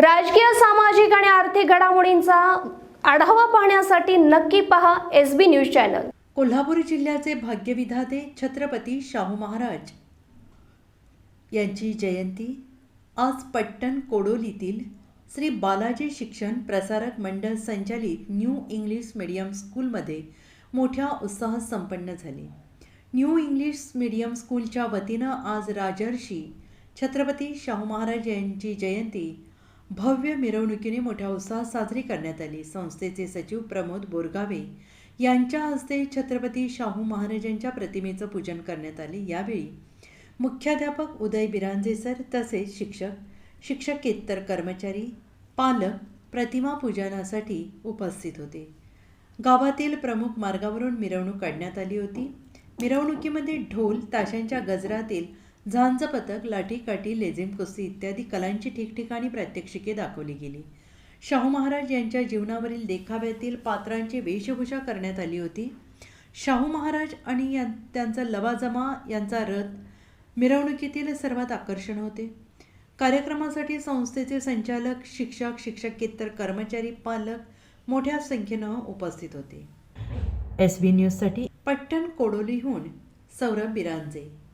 राजकीय सामाजिक आणि आर्थिक घडामोडींचा आढावा पाहण्यासाठी नक्की पहा S B news channel. Kolhapur जिल्ह्याचे भाग्यविधाते छत्रपती शाहू महाराज. यांची जयंती आज पट्टण कोडोलीतील श्री बालाजी शिक्षण प्रसारक मंडळ संचालित न्यू इंग्लिश मीडियम स्कूलमध्ये मोठ्या उत्साहात संपन्न झाली. न्यू इंग्लिश मीडियम स्कूलच्या वतीनं आज राजर्षी छत्रपती शाहू महाराज यांची जयंती भव्य मिरवणुकीने मोठ्या उत्साहात साजरी करण्यात आली. संस्थेचे सचिव प्रमोद बोरगावे यांच्या हस्ते छत्रपती शाहू महाराजांच्या प्रतिमेचं पूजन करण्यात आले. यावेळी मुख्याध्यापक उदय बिरांजे सर तसेच शिक्षक शिक्षकेतर कर्मचारी पालक प्रतिमा पूजनासाठी उपस्थित होते. गावातील प्रमुख मार्गावरून मिरवणूक काढण्यात आली होती. मिरवणुकीमध्ये ढोल ताशांच्या गजरातील झांज पथक लाठीकाठी लेझिम कुस्ती इत्यादी कलांची ठिकठिकाणी प्रात्यक्षिके दाखवली गेली. शाहू महाराज यांच्या जीवनावरील देखाव्यातील पात्रांची वेशभूषा करण्यात आली होती. शाहू महाराज आणि यां त्यांचा लवाजमा यांचा रथ मिरवणुकीतील सर्वात आकर्षण होते. कार्यक्रमासाठी संस्थेचे संचालक शिक्षक शिक्षकेतर कर्मचारी पालक मोठ्या संख्येनं उपस्थित होते. एस बी न्यूजसाठी पट्टण कोडोलीहून सौरभ बिरांजे.